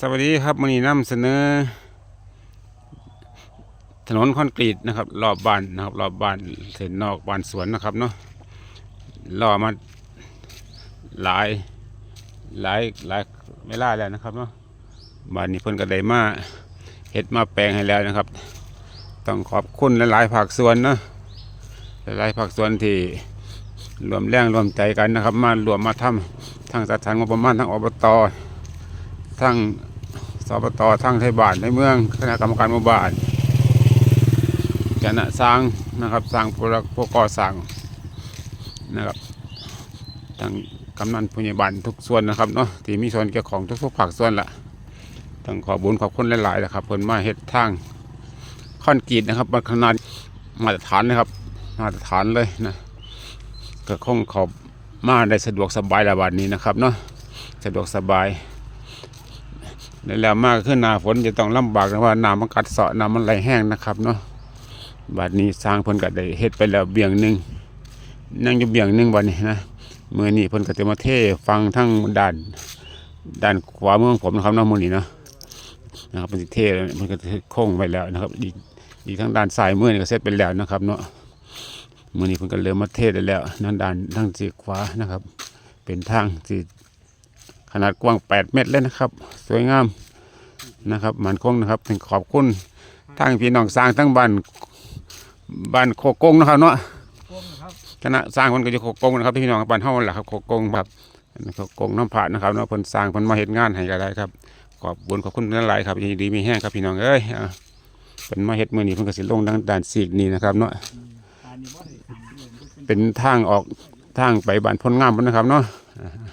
สวัสดีครับวันนี้นำเสนอ ถนนคอนกรีตนะครับรอบบ้านนะครับรอบบ้านเส้นนอกบ้านสวนนะครับเนาะรอมาหลายหลายหลายเวลาแล้วนะครับเนาะบ้านนี้เพิ่นก็ได้มาเฮ็ดมาแปลงให้แล้วนะครับ ต้องขอบคุณหลายๆภาคส่วนเนาะหลายๆภาคส่วนที่รวมแรงรวมใจกันนะครับ มารวมมาทำทั้งสถานงบประมาณทั้งอบต ทั้งสปตทั้งไทยบานในเมืองคณะกรรมการหมู่บ้านคณะสร้างนะครับสร้างพวกก่อสร้างนะครับทั้งกำนันผู้ใหญ่บ้านทุกส่วนนะครับเนาะที่มีส่วนเกี่ยวของทุกๆภาคส่วนละต้องขอบุญขอบคุณหลายๆนะครับเพิ่นมาเฮ็ดทางคอนกรีตนะครับบาขนาดมาตรฐานนะครับ มาตรฐานเลยนะก็คงขอบมาได้สะดวกสบายระบาดนี้นะครับเนาะสะดวกสบาย แล้วมากขึ้นหนาฝนจะต้องลำบากนะว่าน้ำมันกัดเสาะน้ำมันไหลแห้งนะครับเนาะบัดนี้สร้างเพิ่นก็ได้เฮ็ดไปแล้วเบี่ยงหนึ่งนั่งอยู่เบี่ยงหนึ่งบัดนี้นะเมื่อนี้เพิ่นก็จะมาเทฟังทั้งด้านด้านขวามือของผมนะครับเนาะมือนี้เนาะนะครับเป็นสิเทมันก็โค้งไปแล้วนะครับอีกอีกทางด้านซ้ายมือนี่ก็เสร็จไปแล้วนะครับเนาะมื้อนี้เพิ่นก็เริ่มมาเทได้แล้วนั่นด้านทางสีขวานะครับ เป็นทางสี ขนาดกว้าง 8 เมตรเลยนะครับ สวยงามนะครับมันคงนะครับถึงขอบคุณทางพี่น้องสร้างทั้งบ้านบ้านโคกงนะครับเนาะพวกนะครับคณะสร้างคนก็จะโคกงนะครับพี่น้องบ้านเฮาแหละครับโคกงแบบโคกงน้ำผาดนะครับเนาะเพิ่นสร้างเพิ่นมาเฮ็ดงานให้ก็ได้ครับขอบบุญขอบคุณหลายๆครับยินดีมีแห้งครับพี่น้องเอ้ยอ่าเพิ่นมาเฮ็ดมื้อนี้เพิ่นก็สิลงดังด่านสีกนี่นะครับเนาะอันนี้บ่ได้ทำเลยมันเป็นเป็นทางออกทางไปบ้านพ้นงามพุ่นนะครับเนาะอ่าอ่า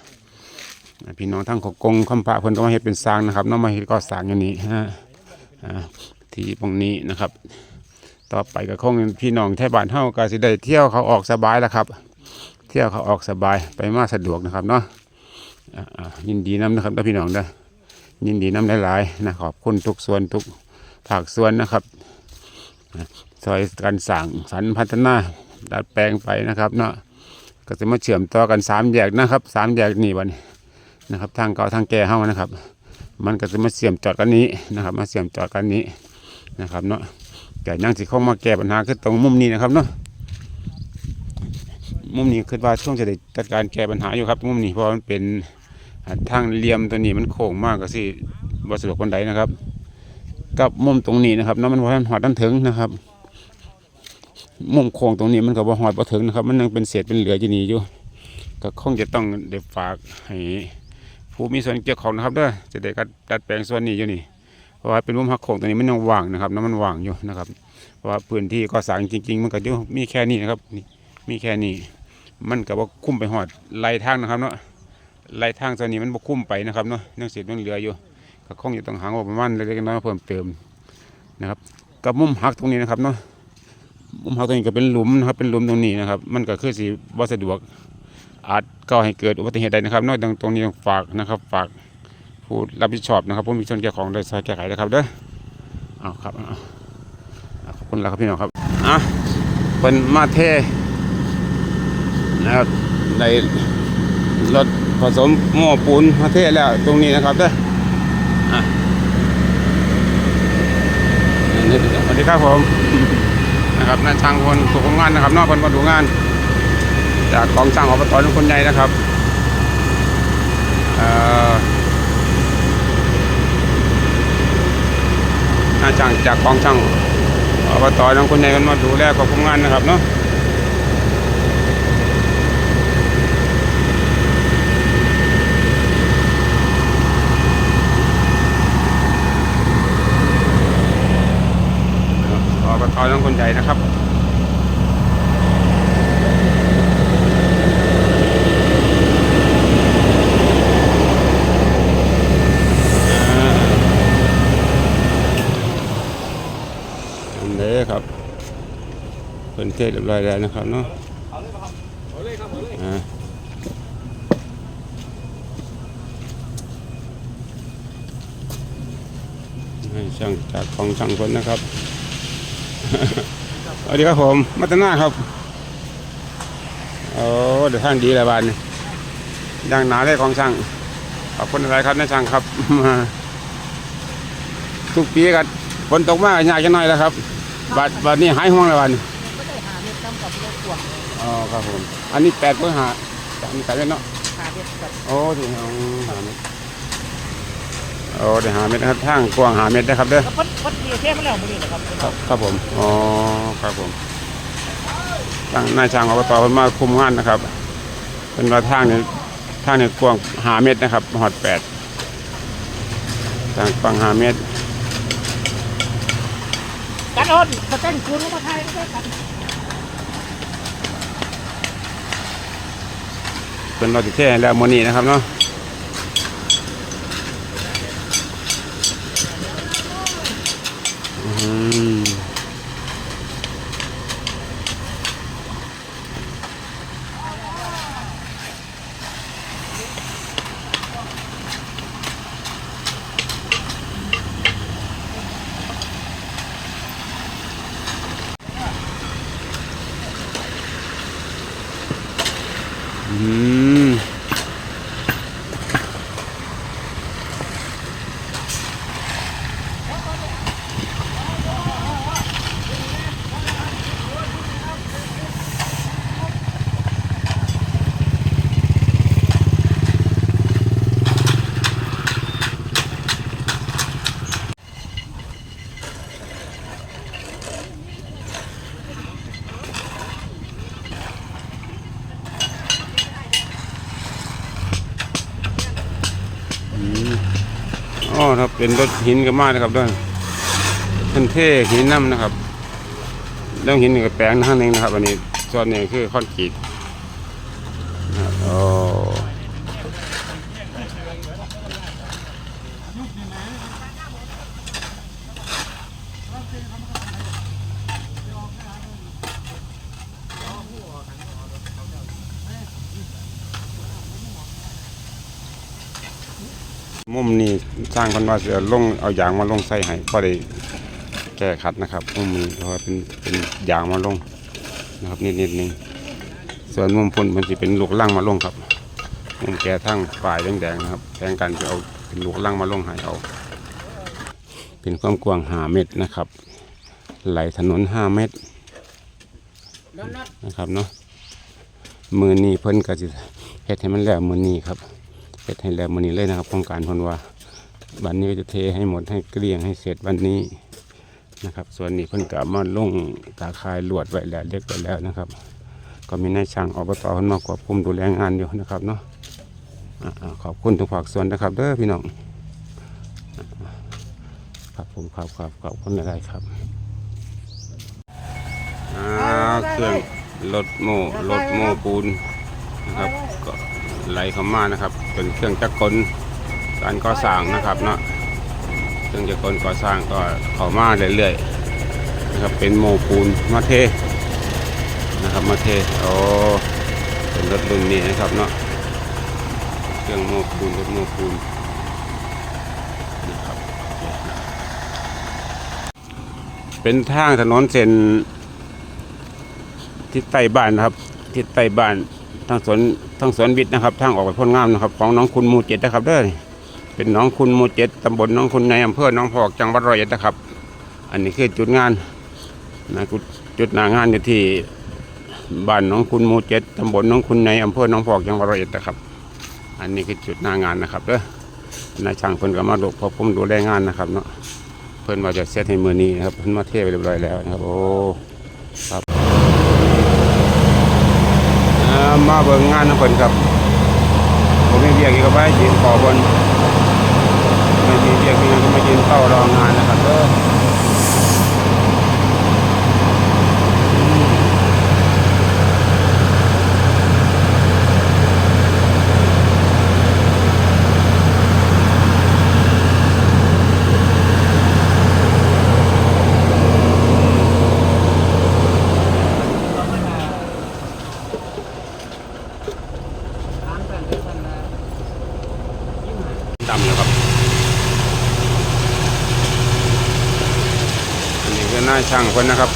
พี่น้องทางขกงคำพระเพิ่นก็มาเฮ็ดเป็นสร้างนะครับเนาะมาเฮ็ดก็สร้างอย่างนี้ฮะอ่ที่ตรงนี้นะครับ ต่อไปก็คงพี่น้องแถวบ้านเฮาก็สิได้เที่ยวเขาออกสบายแล้วครับ เที่ยวเขาออกสบายไปมาสะดวกนะครับเนาะยินดีนํนะครับท่านพี่น้องเด้อยินดีนํหลายๆนะขอบคุณทุกส่วนทุกภาคส่วนนะครับซอยกันสั่งสรรพัฒนาดัดแปลงไปนะครับเนาะก็จะมาเชื่อมต่อกันสามแยกนะครับสามแยกนี่วันนี้ นะครับ ทางเก่าทางแก่เฮานะครับ มันก็จะมาเชื่อมจอดกันนี้นะครับ มาเชื่อมจอดกันนี้นะครับเนาะแต่ยังสิเข้ามาแก้ปัญหาคือตรงมุมนี้นะครับเนาะมุมนี้คือว่าช่วงจะได้จัดการแก้ปัญหาอยู่ครับ มุมนี้เพราะมันเป็นทางเลี่ยมตัวนี้มันโค้งมากก็สิบสะดวกคนใดนะครับ กับมุมตรงนี้นะครับเนาะมันว่าหอดด้านถึงนะครับ มุมโค้งตรงนี้มันก็บ่หอดบ่ถึงนะครับ มันยังเป็นเศษเป็นเหลืออยู่นี่อยู่ก็คงจะต้องเดี๋ยวฝากให้ ผู้มีส่วนเกี่ยวข้องนะครับเด้อจะได้กัดดัดแปลงส่วนนี้อยู่นี่เพราะว่าเป็นมุมหักโค้งตรงนี้มันยังว่างนะครับน้ำมันว่างอยู่นะครับ เพราะว่าพื้นที่ก่อสร้างจริง ๆ มันก็อยู่มีแค่นี้นะครับนี่มีแค่นี้ มันก็บ่คุ้มไปหอดไหลทางนะครับเนาะไหลทางส่วนนี้มันบ่คุ้มไปนะครับเนาะยังเศษยังเหลืออยู่ก็คงจะต้องหางบประมาณเล็กๆน้อยๆเพิ่มเติมนะครับกับมุมหักตรงนี้นะครับเนาะมุมเฮาตรงนี้ก็เป็นหลุมนะครับเป็นหลุมตรงนี้นะครับ มันก็คือสิบ่สดวก อาจก่อให้เกิดอุบัติเหตุใดนะครับ นอกจากตรงนี้ฝากนะครับ ฝากผู้รับผิดชอบนะครับ ผู้มีส่วนเกี่ยวข้องได้ซอยแก้ไขนะครับเด้อเอาครับขอบคุณแล้วครับพี่น้องครับอะเป็นมาเทนะครับในรถผสมหม้อปูนมาเทแล้วตรงนี้นะครับเด้ออะสวัสดีครับผมนะครับนั่นช่างคนตัวของงานนะครับนอกคนมาดูงาน จากกองช่างอบตทุกคนใหญ่นะครับเอ่อน่าช่างจากกองช่างอบตน้องคนใหญ่กันมาดูแลกองงานนะครับเนาะอบตน้องคนใหญ่นะครับ อันนี้ครับ เป็นเทศเรียบร้อยแล้วนะครับเนาะอาเลยครับเอาเลยครับเอาเลยอ่าให้ช่างจากของช่างคนนะครับสวัสดีครับผมมัตนาครับโอ้เดี๋ยวท่านดีแล้วบานยังหนาเลยของช่างขอบคุณอะไรครับนะช่างครับทุกปีก็ฝนตกมากยากจะน้อยแล้วครับบัดบัดนี้หายห่วงแล้ววันก็ได้หาเม็ด กำกับรถกวางอ๋อครับผม อันนี้แปดเพื่อหาอันนี้แปดเม็ดเนาะหาเม็ดกับโอ้ถึงเอาหาเม็ดโอ้ได้หาเม็ดนะครับทางกว้างหาเม็ดนะครับเด้อแล้วพัดพัดเดียวแค่ไม่แล้วมือนี่นะครับครับครับผมอ๋อครับผมทางนายช่างอบตเพิ่นมาคุมงานนะครับเป็นว่าทางนี้ทางนี้กว้างหาเม็ดนะครับหอดแปดทางกว้างหาเม็ดกันอ่อนมาแต่งคืนก็มาไทยก็ได้กัน เป็นรถติดเท่แล้วโมอนี่นะครับเนาะอืม อ๋อครับเป็นรถหินกันมานะครับด้วยท่านเท่หินน้ำนะครับเรื่องหินนี่ก็แปลงนั่นเองนะครับ อันนี้ส่วนนี้คือคอนกรีตนะครับโอ้มุม สร้างคนว่าจะลงเอายางมาลงใส่ให้พอได้แก้ขัดนะครับมุมนี้เพราะว่าเป็นเป็นยางมาลงนะครับนิดนิดนึงส่วนมุมพุ่นมันจะเป็นลูกล่างมาลงครับมุมแก่ทั้งฝ่ายแดงๆนะครับแทงกันจะเอาเป็นลูกล่างมาลงให้เอา เป็นความกว้างหาเมตรนะครับ ไหลถนนห้าเมตรนะครับเนาะมือนี้เพิ่นก็สิเฮ็ดให้มันแล้วมือนี้ครับเฮ็ดให้แล้วมือนี้เลยนะครับโครงการเพิ่นว่า วันนี้จะเทให้หมดให้เกลี้ยงให้เสร็จวันนี้นะครับ ส่วนนี้เพิ่นก็เอามาลงตาคายลวดไว้แล้วเรียกไว้แล้วนะครับ ก็มีนายช่างอบตเพิ่นมาควบคุมดูแลงานอยู่นะครับเนาะอ่าๆขอบคุณทุกภาคส่วนนะครับเด้อพี่น้องอ่าๆครับผมครับครับขอบคุณหลายๆครับอ่าเครื่องรถโม่รถโม่ปูนนะครับก็ไหลเข้ามานะครับ เป็นเครื่องจักรกล การก่อสร้างนะครับเนาะเครื่งจักรกลก่อสร้างก็เข้ามาเรื่อยๆนะครับเป็นโมปูนมาเทนะครับมาเทโอ้เป็นรถรุ่นนี้นะครับเนาะเครื่องโมปูนรถโมปูนนะครับเป็นทางถนนเส้นทิศใต้บ้านนะครับทิศใต้บ้านทางสวนทางสวนวิทย์นะครับ ทางออกไปพ้นงามนะครับ ของน้องคุณมูเจ็ดนะครับเด้อ เป็นน้องคุณหมู่เจ็ดตำบลน้องคุณในอำเภอหน้องพอกจังหวัดร้อยเอ็ดนะครับ อันนี้คือจุดงานนะจุดหน้างานอยู่ที่บ้านน้องคุณหมู่เจ็ดตำบลน้องคุณในอำเภอหน้องพอกจังหวัดร้อยเอ็ดนะครับ อันนี้คือจุดหน้างานนะครับเด้อนายช่างเพิ่นก็มาดูพอผมดูแลงานนะครับเนาะเพิ่นว่าจะเซตให้มือนี้นะครับเพิ่นมาเทไปเรียบร้อยแล้วนะครับโอ้ครับมาเบิ่งงานนะเพิ่นครับผมไม่เบียกอีกก็ไปยืนขอบนไม่มีเบียกมีก็มายืน เฝ้ารองานนะครับเด้อดำนะครับ อันนี้คือนาย ช่างเพิ่นนะครับ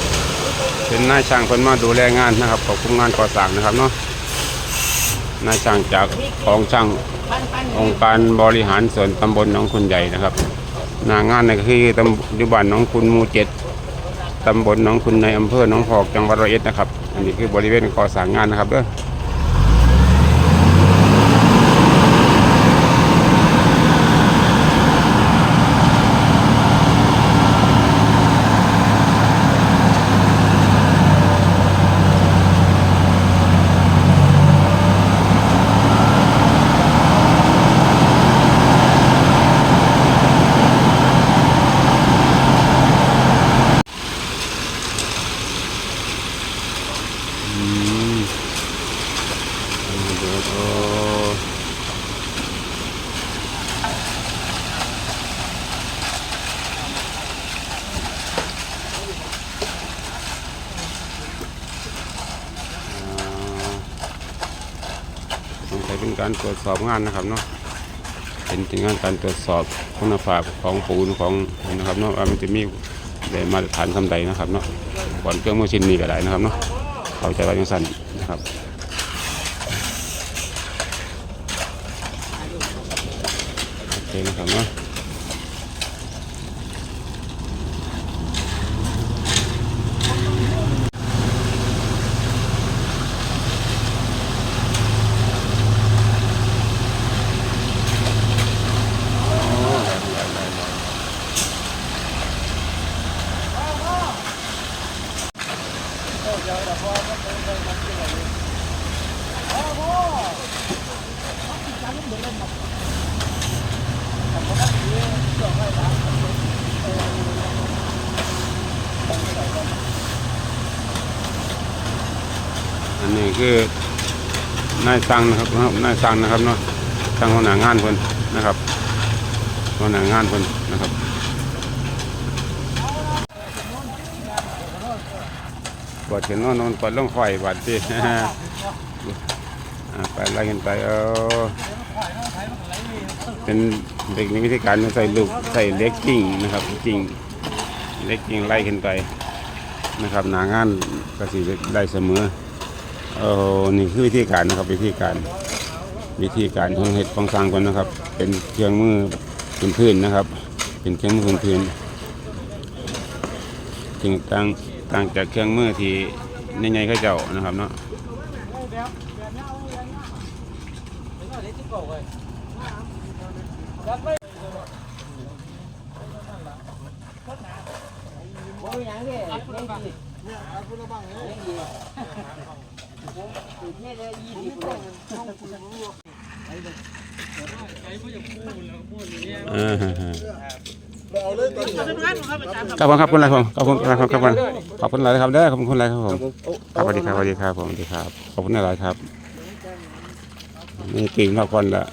เป็นนายช่างเพิ่นมาดูแลงานนะครับขอบคุมงานก่อสร้างนะครับเนาะนายช่างจากของช่างองค์การบริหารส่วนตำบลหนองคุณใหญ่นะครับนางานนี่ก็คือตำบ้านหนองคุณหมู่เจ็ดตำบลหนองคุณในอำเภอหนองพอกจังหวัดร้อยเอ็ดนะครับ อันนี้คือบริเวณก่อสร้างงานนะครับเด้อมเดี๋ยวโอ้ สงสัยเป็นการตรวจสอบงานนะครับเนาะเป็นงานการตรวจสอบคุณภาพของปูนของนะครับเนาะว่ามันจะมีได้มาตรฐานคำใดนะครับเนาะก่อนเครื่องมือชิ้นนี้ก็ได้นะครับเนาะเข้าใจว่าจังสั่นนะครับโอเคนะครับเนาะอันนี้ คือนายสั่งนะครับนะครับนายสั่งนะครับเนาะสั่งหัวหน้างานเพิ่นนะครับหัวหน้างานเพิ่นนะครับปวดเห็นนอนนอนปวดลงไฟบาดที่อ่าไปไล่กันไปเออเป็นเด็กในวิธีการใส่ลูกใส่เล็กกิ่งนะครับกิ่งเล็กกิ่งไล่ขึ้นไปนะครับหนางานก็สิได้เสมอ เออนี่คือวิธีการนะครับวิธีการ วิธีการของเห็ดของสร้างกันนะครับ เป็นเครื่องมือพื้นๆนะครับ เป็นเครื่องมือพื้นๆจึงต่างต่างจากเครื่องมือที่ในไงเขาเจ้านะครับเนาะโอ้ยยังนี่ยยังดีเนี่ยเลยยี่สิบเลย อ่าฮะฮะขอบคุณครับคุณอะไรผมขอบคุณครับขอบคุณขอบคุณอะไรครับเด้ขอบคุณอะไรครับผมครับสวัสดีครับสวัสดีครับผมสวัสดีครับขอบคุณอะไรครับนี่กิ่งมาก่อนละ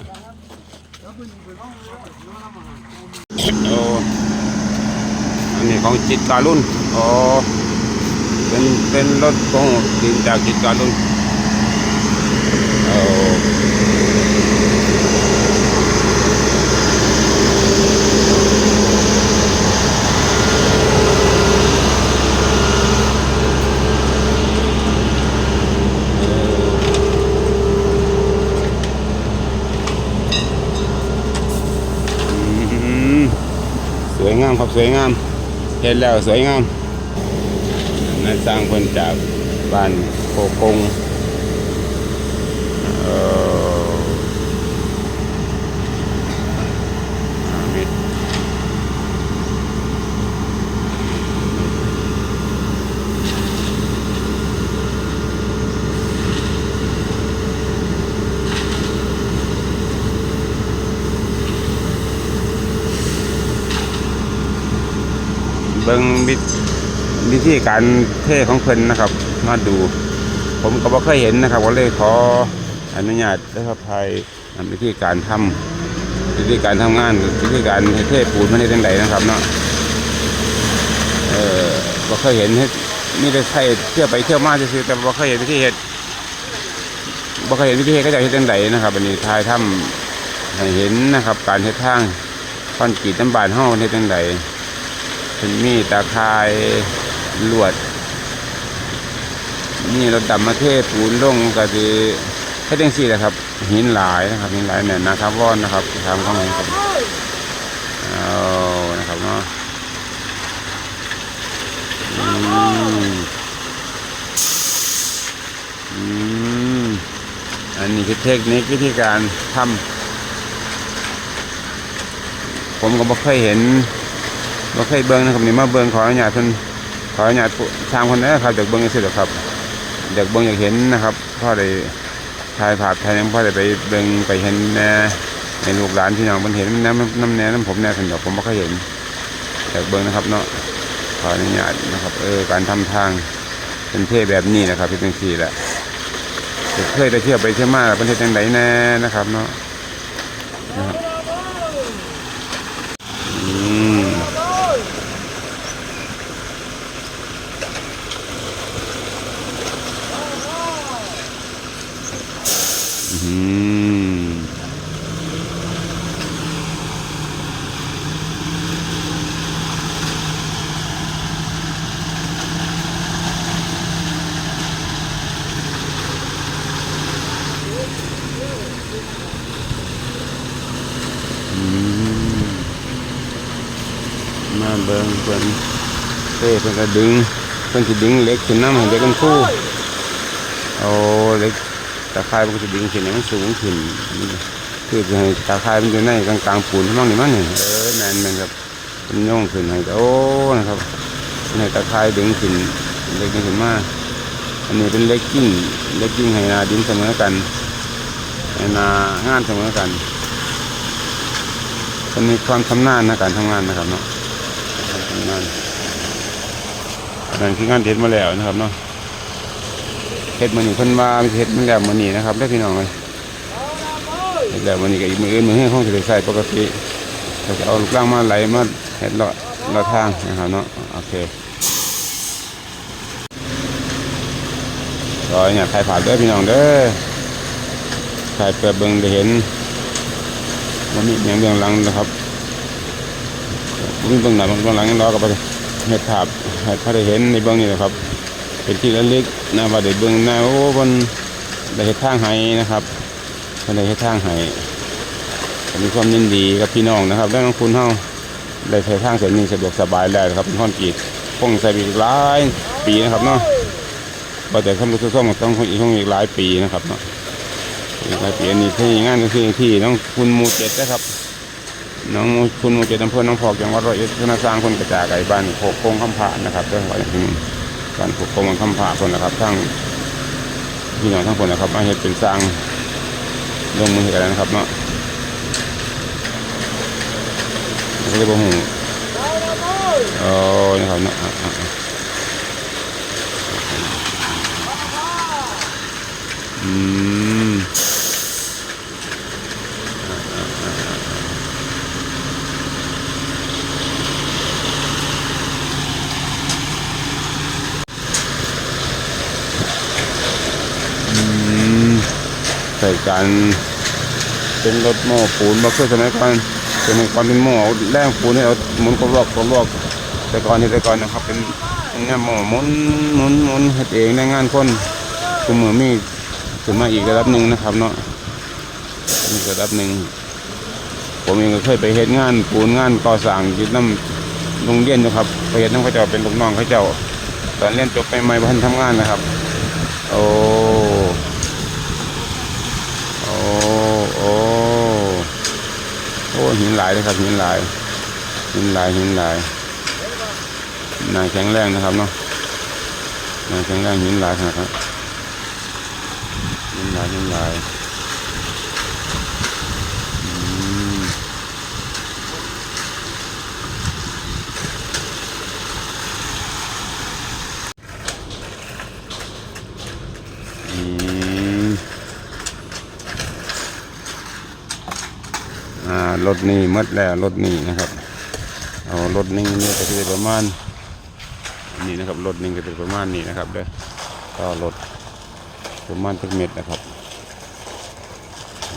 โอ้อันนี้ของจิตการุณอ๋อ เป็นเป็นรถของดินจากจิตการุณโอ้อืมสวยงามครับสวยงามเห็นแล้วสวยงามนั่น สร้างคนจากบ้านโคกงเอ่อห้าเมตรเบิ่ง วิธีการเทของเพิ่นนะครับ มาดู ผมก็บ่เคยเห็นนะครับก็เลยขออนุญาตได้ครับภายวิธีการทำวิธีการทำงานวิธีการเทปูนมันได้จังไดนะครับเนาะเออบ่เคยเห็นเฮ็ดมีแต่ใช้เที่ยวไปเที่ยวมาซื่อแต่บ่เคยเห็นวิธีเฮ็ดบ่เคยเห็นวิธีเฮ็ดก็จะเฮ็ดจังไดนะครับอันนี้ทายทำให้เห็นนะครับ การเฮ็ดทางคอนกรีตน้ำบานเฮาเฮ็ดจังไดเพิ่นมีตาข่าย ลวด นี่เราดำมาเทศปูนลงกับที่เด้งสี่นะครับ หินหลายนะครับหินหลายเนี่ยนะครับว่อนนะครับทำข้างในครับเอานะครับเนาะอันนี้คือเทคนิควิธีการทำผมก็บ่เคยเห็นบ่เคยเบิ้งนะครับนี่มาเบิ้งขออนุญาตท่าน ขออนุญาตผู้ทางคนนั้นะครับจากเบิ่งซื่อครับอยากเบิ่งอยากเห็นนะครับพ่อได้ถ่ายภาพถ่ายยังพ่อได้ไปเบิ่งไปเห็นแน่ในลูกหลานพี่น้องเพิ่นเห็นน้ำน้ำแน่น้ำผมแน่เพิ่นดอกผมบ่เคยเห็นอยากเบิ่งนะครับเนาะขออนุญาตนะครับเออการทำทางเป็นเท่แบบนี้นะครับเป็นจังซี่แหละเคยได้เที่ยวไปเที่ยวมาประเทศจังไดแน่นะครับเนาะนะครับอืมอืมอืมมา เบิ่งเพิ่นเต้เพิ่นก็ดึงเพิ่นสิดึงเล็กขึ้นน้ำให้เด็กมันสู้เอาเล็กตะไคร้มันก็สิดึงขึ้นให้มันสูงขึ้นคือจะให้ตะไคร้มันอยู่ในกลางๆปูนทั้งนั้นนี่มันนี่เออแมนแมนครับมันย่องขึ้นให้โอ้นะครับให้ตะไคร้ดึงขึ้นเล็กขึ้นมาอันนี้เป็นเล็กกิ้งเล็กกิ้งให้นาดินเสมอกันให้นางานเสมอกันมันมีความชำนาญในการทำงานนะครับเนาะ งานอันนั่นคืองานเด็ดมาแล้วนะครับเนาะเฮ็ดมือนี่เพิ่นว่าเฮ็ดมันแล้วมือนี่นะครับได้พี่น้องเลยเฮ็ดแล้วมือนี่ก็อีกมืออื่นมือเฮืองจะได้ใส่ปกติเราจะเอาลูกล่างมาไหลมาเฮ็ดเลาะเลาะทางนะครับเนาะโอเครอยเนี่ยใครผ่านเด้อพี่น้องเด้อใครเปิดเบิ่งได้เห็นมันมีอย่างเบื้องหลังนะครับ เบื้องหน้าเบื้องหลังเราก็ไปเห็ดภาพให้เขาได้เห็นในเบื้องนี้นะครับเป็นที่ระลึกนะว่าได้เบื้องหน้าโอ้บนได้เห็ดทางให้นะครับคนได้เห็ดทางให้มีความยินดีกับพี่น้องนะครับได้ของคุณเฮาได้ใช้ทางเส้นนี้สะดวกสบายแล้วครับเป็นข้อนกรีดคงใส่ไปอีกหลายปีนะครับเนาะพอแต่คำรู้สึกส้มต้องคงอีกคงอีกหลายปีนะครับเนาะอีกหลายปีอันนี้ที่งานก็คือที่น้องคุณมูเจ็ดนะครับ น้องคุณมูเจ็ดอำเภอน้องพอกจังหวัดร้อยเอ็ดคณะสร้างคนกระจายไก่บ้านโคกโคงคำผ่านนะครับเรื่องว่าอย่างนี้บ้านโคกโคงคำผ่าคนนะครับทั้งพี่น้องทั้งคนนะครับมาเห็ดเป็นสร้างลงมือเห็ดกันนะครับเนาะก็เลยบ่หูโอ้นะครับเนาะอะอะอะอืม ส่กันเป็นรถโม่ปูนมาเพื่อสมัยก่อนสมัยก่อนเป็นโม่เอาแรงปูนให้เอาหมุนกระรอกกระรอกแต่ก่อนที่แต่ก่อนนะครับเป็นเนี่ยโม่หมุนหมุนหมุนเฮ็ดเองในงานคนคุมือมีขึ้นมาอีกระดับหนึ่งนะครับเนาะอีกระดับหนึ่งผมเองก็เคยไปเฮ็ดงานปูนงานก่อสร้างยึดน้ำโรงเรียนนะครับไปเฮ็ดน้ำเขาเจ้าเป็นลูกน้องเขาเจ้าตอนเรียนจบไปใหม่พันทำงานนะครับโอ้ โอ้ โอ้ โอ้ หินหลายเลยครับหินหลาย หินหลายหินหลายนายแข็งแรงนะครับเนาะนายแข็งแรงหินหลายนะครับหินหลายหินหลายารถนี่หมดแล้วรถนี่นะครับ เอารถนี่นี่ก็จะเป็นประมาณนี่นะครับรถนี่ก็จะประมาณนี้นะครับเด้อก็รถประมาณทุกเม็ดนะครับ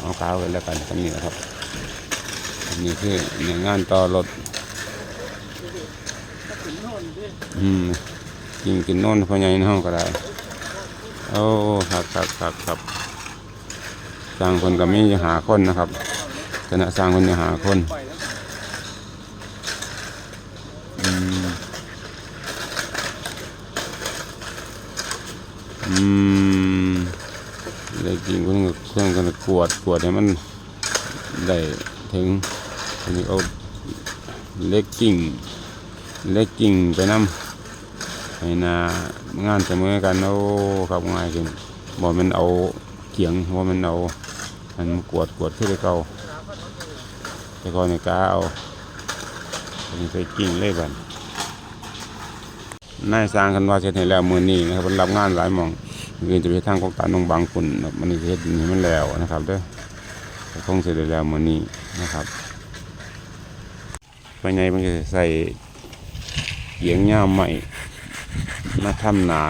เอากาวไว้แล้วกันตรงนี้นะครับนี่คือในงานต่อรถอืมยิงกินโน่นพอใหญ่นห้องก็ได้โอ้ครับครับครับครับสร้างคนก็มีหาคนนะครับ คณะสร้างคนจะหาคนอืมอืมเลยจริงคนเครื่องกันกวดกวดให้มันได้ถึงอันนี้เอาเล็กกิ่งเล็กกิ่งไปนำให้นางานเสมอกันโอ้ครับง่ายขึ้นบ่แมันเอาเขียงบ่แมันเอาอันกวดกวดขึ้นไปเก่า แต่ก่อนในกาเอาอันนี้ไปกิ่งเลยบันนายสร้างกันว่าเสร็จให้แล้วมือนี้นะครับมันรับงานหลายมองเรียนจะไปทางของการนองบางปุ่นนะครับมันนี่เฮ็ดดินให้มันแล้วนะครับเด้อแต่คงเสร็จแล้วมือนี้นะครับภายในมันจะใส่เกียงย่าใหม่มาทำหนา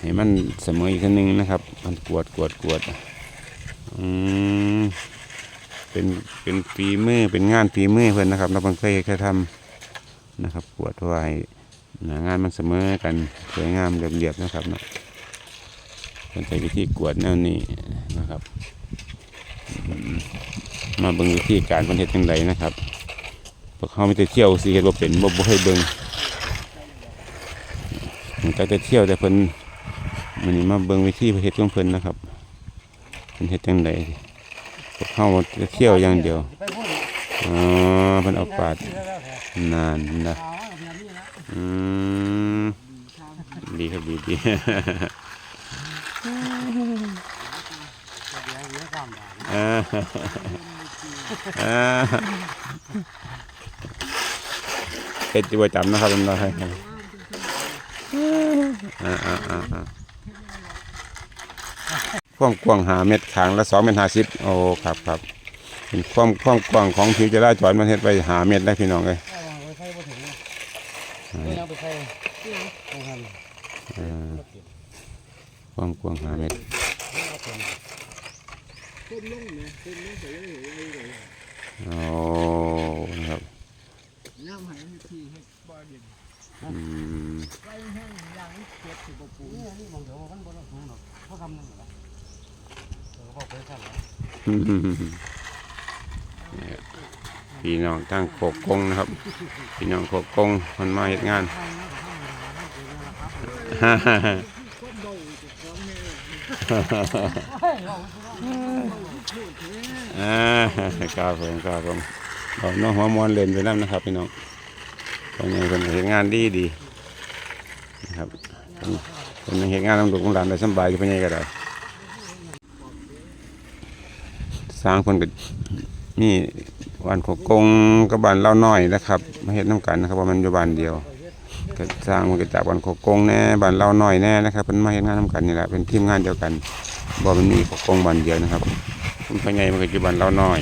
ให้มันเสมออีกทีนึงนะครับ มันกวดกวดกวดอืม เป็นเป็นฝีมือเป็นงานฝีมือเพิ่อนนะครับเราเพิ่งเคยเคยทำนะครับกวดว้หนางานมันเสมอกันสวยงามเรียบๆนะครับเนาะเป็นใช้วิธีกวดแนวนี้นะครับ มาเบิ่งวิธีการคนเฮ็ดจังไดนะครับพวกเขาไม่ได้เที่ยวสิเฮ็ดบ่เป็นบ่บ่ให้เบิ่งมันก็จะเที่ยวแต่เพิ่นมันนี้มาเบิ่งวิธีเฮ็ดของเพิ่นนะครับเพิ่นเฮ็ดจังไดพวก เข้าเที่ยวอย่างเดียวอ๋อเพิ่นเอาปาดนานนะอืมดีครับดีดีเดี๋ยวเดี๋ยวความด่าอ่าอ่าเฮ็ดอยู่ประจำนะครับเป็นไรอ่าอ่าอ่าอ่า ความกว้างหาเม็ดขางละสองเมตรห้าสิบโอ้ครับครับเป็นความความกว้างของผิวจราจรมันเฮ็ดไปหาเม็ดได้พี่น้องเลยไปใส่บ่ถึงไม่เอาไปใส่ตรงนั้นเออความกว้างหาเม็ดโอ้ครับย่ำให้ที่ให้บ่เด่นอืมไว้แห้งยางเก็บสิบปูนี่นี่มองเดี๋ยวมันบ่ต้องหรอกเขาทำนั่นแหละ เออเคยทำแล้วพี่น้องตั้งโคกกงนะครับ พี่น้องโคกกงมันมาเฮ็ดงานอ่าครับผมครับผมเอาน้องหัวมอนเล่นไปนั่นนะครับ พี่น้องตอนนี้เป็นเห็นงานดีดีนะครับเป็นเป็นเห็นงานต้องดูของหลานได้สบายอยู่เป็นยังไงก็ได้ สร้างคนก็มีวันโคกงกับบ้านเล่าน้อยนะครับมาเห็นน้ำกันนะครับว่ามันอยู่บ้านเดียวก็สร้างมันก็จากบ้านโคกงแน่บ้านเล่าน้อยแน่นะครับเป็นมาเห็นงานน้ำกันนี่แหละเป็นทีมงานเดียวกันบ่มันมีโคกงบ้านเดียวนะครับคุณพ่อใหญ่มันก็อยู่บ้านเราน้อย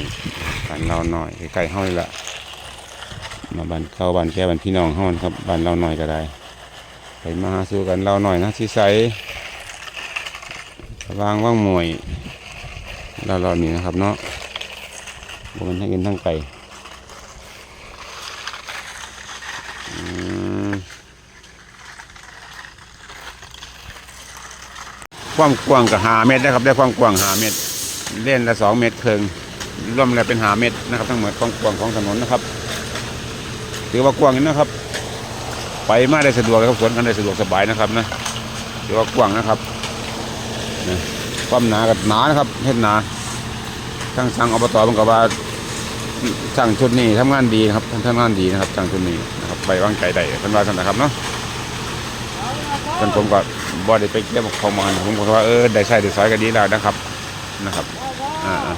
บ้านเราน้อยใกล้ๆเฮานี่ละมาบ้านเข้าบ้านแก่บ้านพี่น้องเฮานครับบ้านเราน้อยก็ได้ ไปมาหาสู่กันเราน้อยนะที่ใสวางว่างมวย เราเรานี่นะครับเนาะบมันให้กินทั้งไก่ความกว้างกับหาเมตรนะครับ ได้ความกว้างหาเมตร เล่นละสองเมตรครึ่งรวมแล้วเป็นหาเมตรนะครับ ทั้งหมดของกว้างของถนนนะครับถือว่ากว้างอยู่นะครับ ไปมาได้สะดวกครับสวนกันได้สะดวกสบายนะครับนะถือว่ากว้างนะครับความหนากับหนานะครับเฮ็ดหนา ทั้งสั่งอบตมันก็ว่าสั่งชุดนี้ทำงานดีนะครับทำงานดีนะครับสั่งชุดนี้นะครับไปวางใจได้เป็นว่าสันนะครับเนาะจนผมก็บ่ได้ไปเก็บข้อมูลผมก็ว่าเออได้ใช้ได้สอยก็ดีแล้วนะครับนะครับอ่าอ่า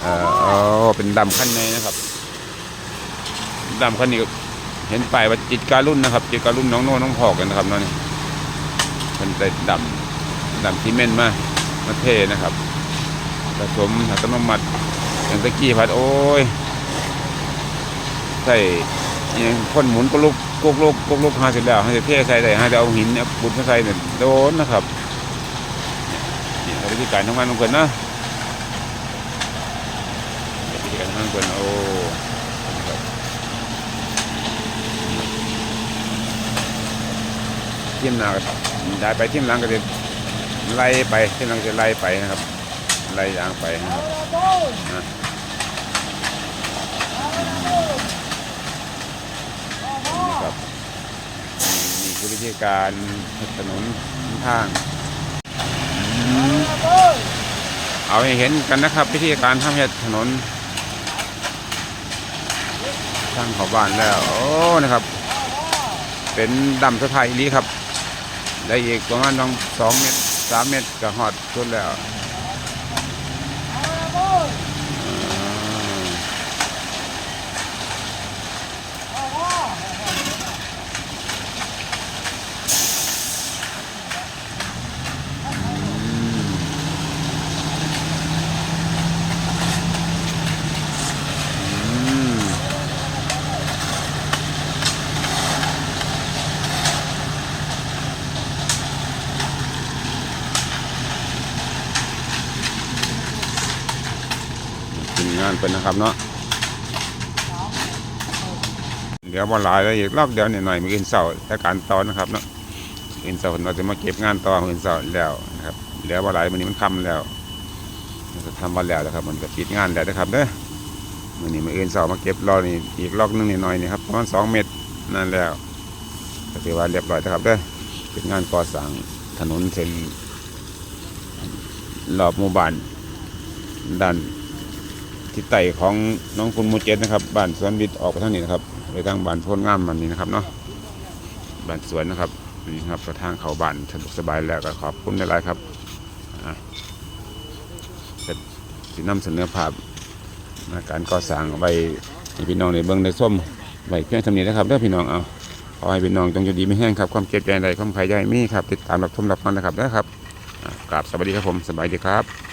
เอ่ออ๋อเป็นดำขั้นในนะครับดำขั้นนี้เห็นป้ายว่าจิตการุ่นนะครับ จิตการุ่นน้องโน่น้องพอกกันนะครับนั่นเป็นได้ดำดำซีเม่นมามาเทนะครับ ผสมอัตโนมัติอย่างตะกี้พัดโอ้ยใส่ยังพ่นหมุนก็ลุกกุกลุกกุกลุกหาเสร็จแล้วให้เทใส่ได้ให้เอาหินเนี่ยบุดมาใส่เนี่ยโดนนะครับนี่ครับวิธีการทำงานของเกินนะวิธีการทำงานของเกินโอ้ครับทีมหน้าก็ได้ไปทีมหลังก็จะไล่ไปทีมหลังจะไล่ไปนะครับ ไล่ยางไปนะครับนะนี่ครับนี่คือวิธีการถนนทาง เอาให้เห็นกันนะครับวิธีการทำเห็ดถนนทางขาบ้านแล้ว โอ้นะครับ เป็นดำสะพายอีหลีครับได้อีกประมาณต้องสองเมตรสามเมตรก็หอดสุดแล้วอ่าอืมทีมงาน เป็นนะครับเนาะเดี๋ยววันหลายแล้วอีกรอบเดียวเนี่ยหน่อยมืออื่นเสาร์แต่การตอนนะครับเนาะออื่นเสาร์เราจะมาเก็บงานต่อมืออื่นเสาร์แล้วนะครับเดี๋ยววันหลายวันนี้มันค่ำแล้วจะทำวันแล้วนะครับมันก็ปิดงานแล้วนะครับเด้อมือนี้มืออื่นเสาร์มาเก็บรอนี่อีกรอบนึงนิดหน่อยนี่ครับประมาณสองเมตรนั่นแล้วก็ถือว่าเรียบร้อยนะครับเด้อเป็นงานก่อสร้างถนนเส้นรอบหมู่บ้านด้าน ไต่ของน้องคุณมูเจตนะครับบ้านสวนวิทย์ออกไปทางนี้นะครับไปทางบ้านโพนงามมันนี้นะครับเนาะบ้านสวนนะครับนี่ครับทางเขาบ้านสะดวกสบายแล้วก็ขอบคุณหลายครับอะเป็นที่นำเสนอภาพในการก่อสร้างไว้ให้พี่น้องในเบื้องในส้มไว้เพียงเทำนี้นะครับเด้อพี่น้องเอาขอให้พี่น้องจงอยู่ดีไม่แห้งครับความเจ็บใจใดความใครใจมีครับติดตามรับชมรับฟังนะครับเด้อครับอะกราบสวัสดีครับผมสบายดีครับ